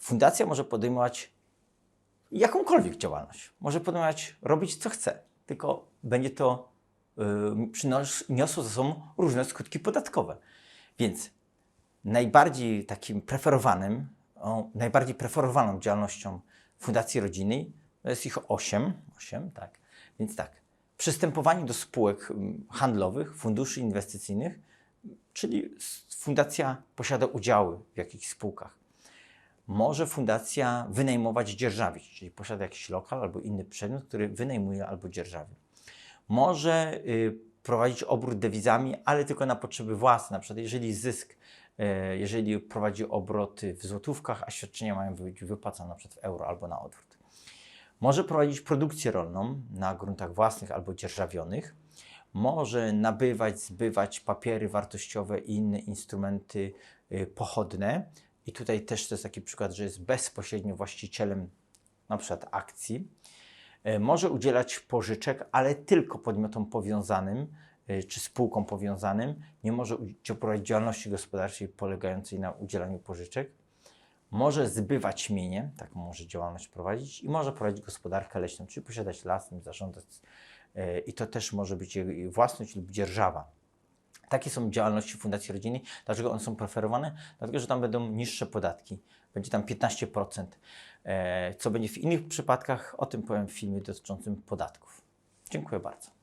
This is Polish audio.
Fundacja może podejmować jakąkolwiek działalność. Może podejmować, robić co chce, tylko będzie to przyniosło ze sobą różne skutki podatkowe. Więc najbardziej takim preferowanym, o, najbardziej preferowaną działalnością Fundacji Rodzinnej jest ich 8, 8 tak. Więc tak, przystępowanie do spółek handlowych, funduszy inwestycyjnych, czyli fundacja posiada udziały w jakichś spółkach. Może fundacja wynajmować dzierżawić, czyli posiada jakiś lokal albo inny przedmiot, który wynajmuje albo dzierżawi. Może y, prowadzić obrót dewizami, ale tylko na potrzeby własne. Na przykład jeżeli zysk, y, jeżeli prowadzi obroty w złotówkach, a świadczenia mają być wypłacane na przykład w euro albo na odwrót. Może prowadzić produkcję rolną na gruntach własnych albo dzierżawionych. Może nabywać, zbywać papiery wartościowe i inne instrumenty y, pochodne. I tutaj też to jest taki przykład, że jest bezpośrednio właścicielem na przykład akcji. E, Może udzielać pożyczek, ale tylko podmiotom powiązanym e, czy spółkom powiązanym. Nie może prowadzić działalności gospodarczej polegającej na udzielaniu pożyczek. Może zbywać mienie, taką może działalność prowadzić i może prowadzić gospodarkę leśną, czyli posiadać las, zarządzać. e, I to też może być własność lub dzierżawa. Takie są działalności Fundacji Rodzinnej. Dlaczego one są preferowane? Dlatego, że tam będą niższe podatki. Będzie tam 15%. E, Co będzie w innych przypadkach, o tym powiem w filmie dotyczącym podatków. Dziękuję bardzo.